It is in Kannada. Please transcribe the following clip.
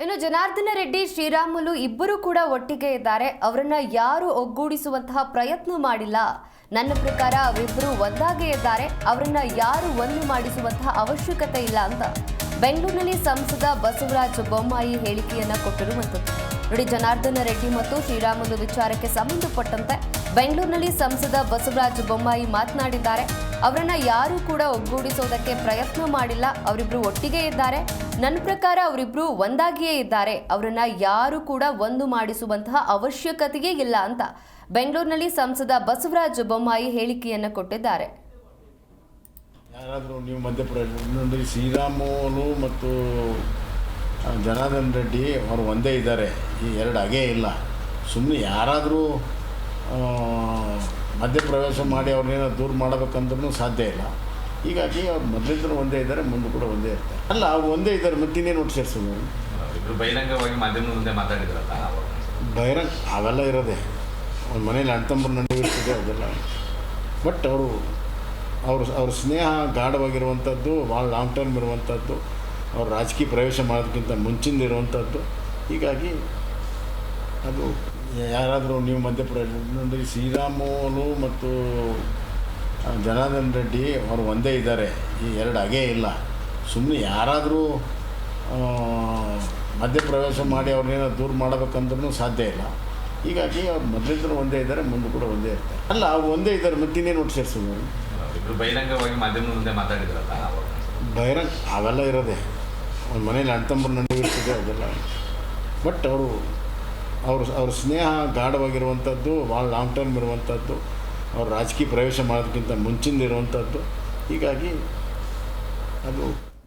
ಇನ್ನು ಜನಾರ್ದನ ರೆಡ್ಡಿ, ಶ್ರೀರಾಮುಲು ಇಬ್ಬರು ಕೂಡ ಒಟ್ಟಿಗೆ ಇದ್ದಾರೆ. ಅವರನ್ನ ಯಾರು ಒಗ್ಗೂಡಿಸುವಂತಹ ಪ್ರಯತ್ನ ಮಾಡಿಲ್ಲ. ನನ್ನ ಪ್ರಕಾರ ಅವರಿಬ್ಬರು ಒಂದಾಗೇ ಇದ್ದಾರೆ. ಅವರನ್ನ ಯಾರು ಒಂದು ಮಾಡಿಸುವಂತಹ ಅವಶ್ಯಕತೆ ಇಲ್ಲ ಅಂತ. ಬೆಂಗಳೂರಿನಲ್ಲಿ ಸಂಸದ ಬಸವರಾಜ ಬೊಮ್ಮಾಯಿ ಹೇಳಿಕೆಯನ್ನ ಕೊಟ್ಟಿರುವಂಥದ್ದು ನೋಡಿ, ಜನಾರ್ದನ ರೆಡ್ಡಿ ಮತ್ತು ಶ್ರೀರಾಮುಲು ವಿಚಾರಕ್ಕೆ ಸಂಬಂಧಪಟ್ಟಂತೆ ಬೆಂಗಳೂರಿನಲ್ಲಿ ಸಂಸದ ಬಸವರಾಜ ಬೊಮ್ಮಾಯಿ ಮಾತನಾಡಿದ್ದಾರೆ. ಅವರನ್ನ ಯಾರು ಕೂಡ ಒಗ್ಗೂಡಿಸೋದಕ್ಕೆ ಪ್ರಯತ್ನ ಮಾಡಿಲ್ಲ. ಅವರಿಬ್ರು ಒಟ್ಟಿಗೆ ಇದ್ದಾರೆ. ನನ್ನ ಪ್ರಕಾರ ಅವರಿಬ್ರು ಒಂದಾಗಿಯೇ ಇದ್ದಾರೆ. ಅವರನ್ನ ಯಾರು ಕೂಡ ಒಂದು ಮಾಡಿಸುವಂತಹ ಅವಶ್ಯಕತೆಯೇ ಇಲ್ಲ ಅಂತ ಬೆಂಗಳೂರಿನಲ್ಲಿ ಸಂಸದ ಬಸವರಾಜ ಬೊಮ್ಮಾಯಿ ಹೇಳಿಕೆಯನ್ನು ಕೊಟ್ಟಿದ್ದಾರೆ. ಯಾರಾದರೂ ನೀವು ಮಧ್ಯಪ್ರದೇಶ ಇನ್ನೊಂದು ಶ್ರೀರಾಮುಲು ಮತ್ತು ಜನಾರ್ದನ್ ರೆಡ್ಡಿ ಅವರು ಒಂದೇ ಇದ್ದಾರೆ. ಈ ಎರಡು ಹಾಗೇ ಇಲ್ಲ. ಸುಮ್ಮನೆ ಯಾರಾದರೂ ಮಧ್ಯಪ್ರವೇಶ ಮಾಡಿ ಅವ್ರನ್ನೇನೋ ದೂರ ಮಾಡಬೇಕಂದ್ರೂ ಸಾಧ್ಯ ಇಲ್ಲ. ಹೀಗಾಗಿ ಅವ್ರು ಮೊದಲಿಂದಲೂ ಒಂದೇ ಇದ್ದಾರೆ ಮುಂದೆ ಕೂಡ ಒಂದೇ ಇರ್ತಾರೆ. ಅಲ್ಲ ಅವ್ರು ಒಂದೇ ಇದ್ದಾರೆ ಮತ್ತಿನ್ನೇನು ಒಟ್ಟು ಸೇರಿಸೋದು? ಬಹಿರಂಗವಾಗಿ ಮಾಧ್ಯಮದ ಮುಂದೆ ಮಾತಾಡಿದ್ರಲ್ಲ. ಬಹಿರಂಗ ಅವೆಲ್ಲ ಇರೋದೆ. ಅವ್ರ ಮನೇಲಿ ಅಣ್ಣ ನಡುವೆ ಇರ್ತದೆ ಅದೆಲ್ಲ. ಬಟ್ ಅವರು ಅವ್ರ ಅವ್ರ ಸ್ನೇಹ ಗಾಢವಾಗಿರುವಂಥದ್ದು, ಭಾಳ ಲಾಂಗ್ ಟರ್ಮ್ ಇರುವಂಥದ್ದು, ಅವ್ರು ರಾಜಕೀಯ ಪ್ರವೇಶ ಮಾಡೋದಕ್ಕಿಂತ ಮುಂಚಿಂದ ಇರುವಂಥದ್ದು. ಹೀಗಾಗಿ ಅದು ಯಾರಾದರೂ ನೀವು ಮಧ್ಯಪ್ರದೇಶ ಶ್ರೀರಾಮುಲು ಮತ್ತು ಜನಾರ್ದನ್ ರೆಡ್ಡಿ ಅವರು ಒಂದೇ ಇದ್ದಾರೆ. ಈ ಎರಡು ಹಾಗೇ ಇಲ್ಲ. ಸುಮ್ಮನೆ ಯಾರಾದರೂ ಮಧ್ಯಪ್ರವೇಶ ಮಾಡಿ ಅವ್ರನ್ನೇನೋ ದೂರ ಮಾಡಬೇಕಂದ್ರೂ ಸಾಧ್ಯ ಇಲ್ಲ. ಹೀಗಾಗಿ ಅವ್ರು ಮೊದಲಿಂದಲೂ ಒಂದೇ ಇದ್ದಾರೆ, ಮುಂದೆ ಕೂಡ ಒಂದೇ ಇರ್ತಾರೆ. ಅಲ್ಲ, ಅವ್ರು ಒಂದೇ ಇದ್ದಾರೆ, ಮತ್ತಿನ್ನೇನು ಒಟ್ಟು ಸೇರಿಸೋದು? ಬಹಿರಂಗವಾಗಿ ಮಾಧ್ಯಮದ ಮುಂದೆ ಮಾತಾಡಿದ್ರಲ್ಲ. ಬಹಿರಂಗ, ಅವೆಲ್ಲ ಇರೋದೆ. ಅವ್ರ ಮನೇಲಿ ಅಣ್ತಂಬ್ರ ನಡುವೆ ಇರ್ತದೆ ಅದೆಲ್ಲ. ಬಟ್ ಅವರು, ಅವ್ರ ಅವ್ರ ಸ್ನೇಹ ಗಾಢವಾಗಿರುವಂಥದ್ದು, ಭಾಳ ಲಾಂಗ್ ಟರ್ಮ್ ಇರುವಂಥದ್ದು, ಅವ್ರ ರಾಜಕೀಯ ಪ್ರವೇಶ ಮಾಡೋದಕ್ಕಿಂತ ಮುಂಚಿಂದ ಇರುವಂಥದ್ದು. ಹೀಗಾಗಿ ಅದು